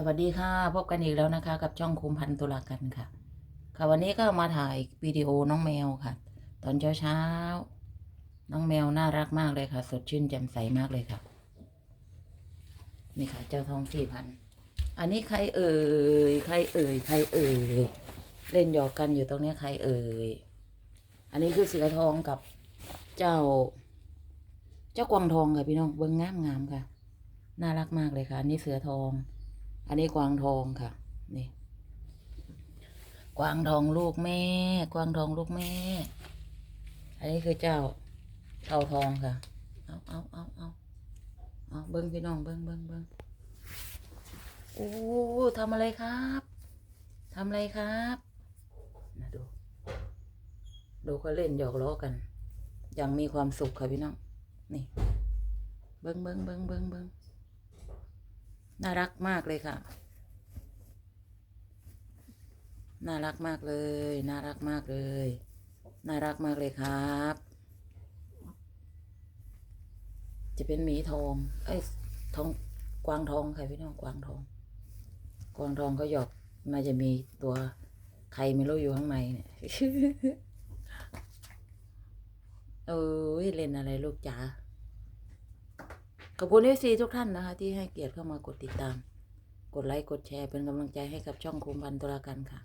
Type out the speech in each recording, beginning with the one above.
สวัสดีค่ะพบกันอีกแล้วนะคะ กับช่องคุมพันตุลากันค่ะ ค่ะวันนี้ก็มาถ่ายวิดีโอน้องแมวค่ะ ตอนเช้าเช้าน้องแมวน่ารักมากเลยค่ะ สดชื่นแจ่มใสมากเลยค่ะ นี่ค่ะ เจ้าทองสี่พัน อันนี้ใครเอ่ยใครเอ่ยใครเอ่ยเล่นหยอกกันอยู่ตรงนี้ใครเอ่ยอันนี้คือเสือทองกับเจ้า เจ้ากวางทองค่ะพี่น้องเบิ้งงามงามค่ะ น่ารักมากเลยค่ะอันนี้เสือทอง อันนี้กวางทองค่ะ นี่ กวางทองลูกแม่ กวางทองลูกแม่ อันนี้คือเจ้าเต่าทองค่ะ เอาเอาเอาเอาเอาเบิ้งพี่น้องเบิ้งเบิ้งเบิ้งโอ้ทำอะไรครับทำอะไรครับนะดูดูเขาเล่นหยอกล้อกันยังมีความสุขค่ะพี่น้อง นี่ เบิ้งเบิ้งเบิ้งเบิ้งเบิ้ง น่ารักมากเลยค่ะ น่ารักมากเลย น่ารักมากเลย น่ารักมากเลยครับ จะเป็นหมีทอง เอ้ย ทอง กวางทองค่ะพี่น้อง กวางทอง กวางทองก็หยอกน่าจะมีตัวใครไม่รู้อยู่ข้างในเนี่ยเอ้ยเล่นอะไรลูกจ๋า ขอบคุณเอซีทุกท่านนะคะ ที่ให้เกียรติเข้ามากดติดตาม กดไลค์กดแชร์เป็นกำลังใจให้กับช่องคุมพันธุรกันค่ะ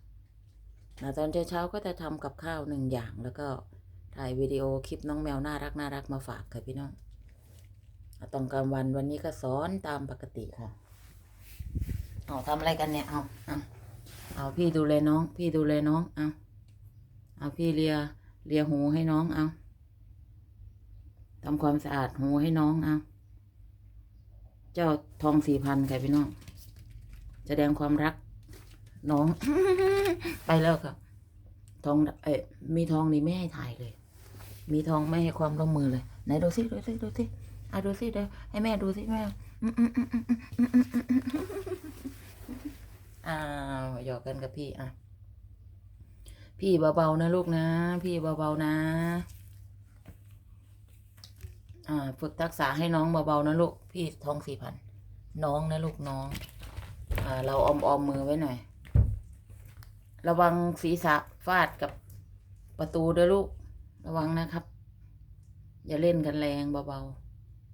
นะตอนเช้าๆก็จะทำกับข้าวหนึ่งอย่างแล้วก็ถ่ายวิดีโอคลิปน้องแมวน่ารักน่ารักมาฝากค่ะพี่น้องตอนกลางวันวันนี้ก็สอนตามปกติค่ะ เอาทำอะไรกันเนี่ย เอาเอาเอาพี่ดูแลน้อง พี่ดูแลน้อง เอาเอาพี่เลียเลียหูให้น้อง เอาทำความสะอาดหูให้น้อง เอา เจ้าทองสี่พันค่ะพี่น้อง แสดงความรัก น้อง ไปแล้วค่ะ ทองเอ้มีทองนี่ไม่ให้ถ่ายเลย มีทองไม่ให้ความร่วมมือเลย ไหนดูซิดูซิดูซิอาดูซิเดี๋ยวให้แม่ดูซิแม่อ้าวหยอกกันกับพี่อะ พี่เบาๆนะลูกนะ พี่เบาๆนะ อ่า ฝึกทักษะให้น้องเบาๆนะลูก พี่ทองสี่พัน น้องนะลูกน้อง อ่า เราออมออมมือไว้หน่อย ระวังศีรษะฟาดกับประตูด้วยลูก ระวังนะครับ อย่าเล่นกันแรงเบา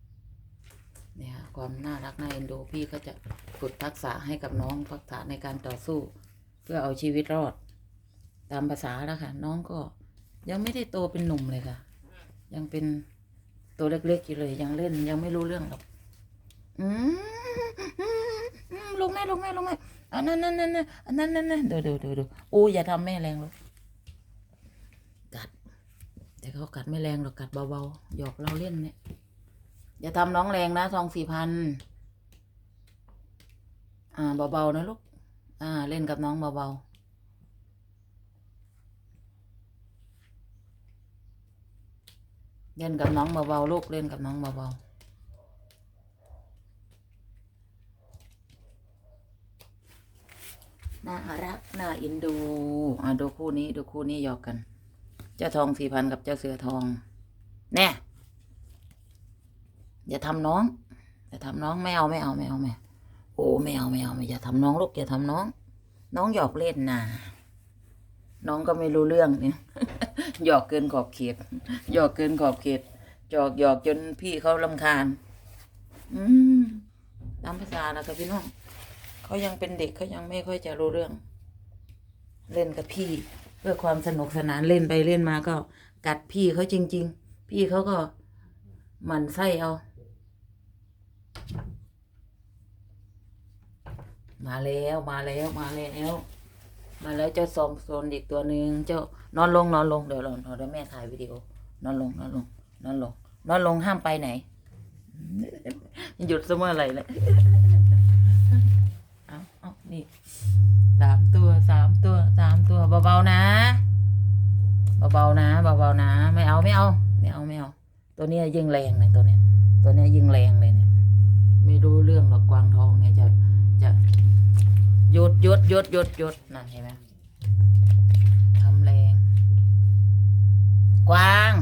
ๆ เนี่ยค่ะความน่ารักน่าเอ็นดูพี่ก็จะฝึกทักษะให้กับน้องทักษะในการต่อสู้ เพื่อเอาชีวิตรอด ตามภาษาแล้วค่ะ น้องก็ยังไม่ได้โตเป็นหนุ่มเลยค่ะ ยังเป็น ตัวเล็กๆอยู่เลยยังเล่นยังไม่รู้เรื่องหรอกอืมลงแม่ลงแม่ลงแม่อันนั้นนั่นนั่นอันนั้นนั่นนั่นเดี๋ยวเดี๋ยวเดี๋ยวเดี๋ยวโอ้อย่าทำแม่แรงลูกกัด แต่เขากัดไม่แรงหรอกกัดเบาๆหยอกเราเล่นเนี่ยอย่าทำน้องแรงนะทองสี่พันอ่าเบาๆนะลูกอ่าเล่นกับน้องเบาๆ เล่นกับน้องเบาๆลูกเล่นกับน้องเบาๆน่ารักน่าอินดูอะดูคู่นี้ดูคู่นี้หยอกกัน เจ้าทองสี่พันกับเจ้าเสือทอง แน่อย่าทำน้องอย่าทำน้องไม่เอาไม่เอาไม่เอาไม่โอ้ไม่เอาไม่เอาไม่อย่าทำน้องลูกอย่าทำน้อง น้องหยอกเล่นนะ น้องก็ไม่รู้เรื่องเนี่ยหยอกเกินขอบเขตหยอกเกินขอบเขตหยอกหยอกจนพี่เขาลำคาญ อืมตามภาษาแล้วครับพี่น้องเขายังเป็นเด็กเขายังไม่ค่อยจะรู้เรื่อง เล่นกับพี่ เพื่อความสนุกสนานเล่นไปเล่นมาก็ กัดพี่เขาจริง ๆ พี่เขาก็หมันไส้เอา มาแล้วมาแล้วมาแล้ว มาแล้วเจ้าซองโซนอีกตัวหนึ่งเจ้านอนลงนอนลงเดี๋ยวรอนเดี๋ยวแม่ถ่ายวิดีโอนอนลงนอนลงนอนลงนอนลงห้ามไปไหน หยุดเสมออะไรเลยเอาเอานี่สามตัวสามตัวสามตัวเบาๆนะเบาๆนะเบาๆนะ ไม่เอาไม่เอาไม่เอาไม่เอา ตัวนี้ยิ่งแรงเลยตัวเนี้ย ตัวเนี้ยยิ่งแรงเลยเนี่ยไม่รู้เรื่องหรอกกวางทองเนี่ยจะจะ หยุดหยุดหยุดหยุดหยุดนั่นเห็นไหมทำแรง กวาง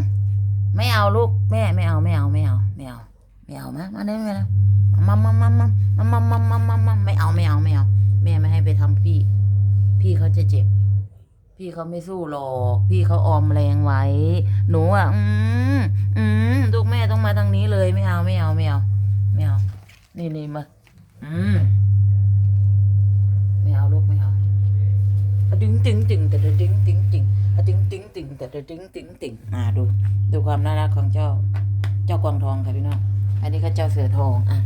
ไม่เอาลูกแม่ไม่เอาไม่เอาไม่เอาไม่เอาไม่เอามามาเน่มาเน่มมัมมัมมัมมัมมัมมัมมัมมัมมัมไม่เอาไม่เอาไม่เอาแม่ไม่ให้ไปทำพี่ พี่เขาจะเจ็บ พี่เขาไม่สู้หรอก พี่เขาออมแรงไว้ หนูอะ อืมอืมลูกแม่ต้องมาทางนี้เลยไม่เอาไม่เอาไม่เอาไม่เอานี่นี่มาอืม ไม่เอาลูกไม่เอาอะดึงตึงตึงแต่ดึงตึงตึงอะดึง ตึงตึงแต่ดึงตึงตึงอ่าดู ดูความน่ารักของเจ้า เจ้ากวางทองค่ะพี่น้องอันนี้ก็เจ้าเสือทองอะ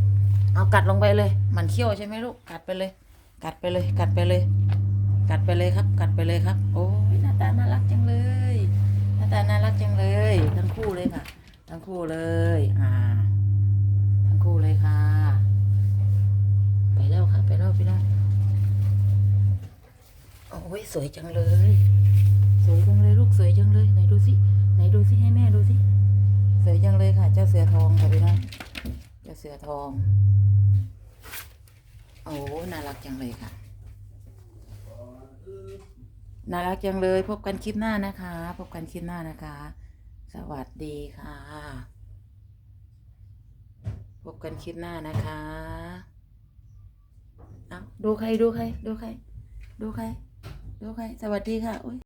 เอากัดลงไปเลย มันเขี้ยวใช่ไหมลูกกัดไปเลย กัดไปเลย กัดไปเลย กัดไปเลยครับ กัดไปเลยครับ โอ้ยหน้าตาน่ารักจังเลยหน้าตาน่ารักจังเลย ทั้งคู่เลยค่ะ ทั้งคู่เลยอ่าทั้งคู่เลยค่ะ ไปแล้วค่ะไปแล้วพี่น้องโอ้ยสวยจังเลย วยจังเลยลูกสวยจังเลยไหนดูสิไหนดูสิให้แม่ดูสิสวยจังเลยค่ะ เจ้าเสือทองค่ะพี่น้องเจ้าเสือทองโอ้น่ารักจังเลยค่ะน่ารักจังเลย พบกันคลิปหน้านะคะ พบกันคลิปหน้านะคะ สวัสดีค่ะ พบกันคลิปหน้านะคะเอาดูใครดูใคร ดูใคร ดูใคร ดูใคร สวัสดีค่ะอุ้ย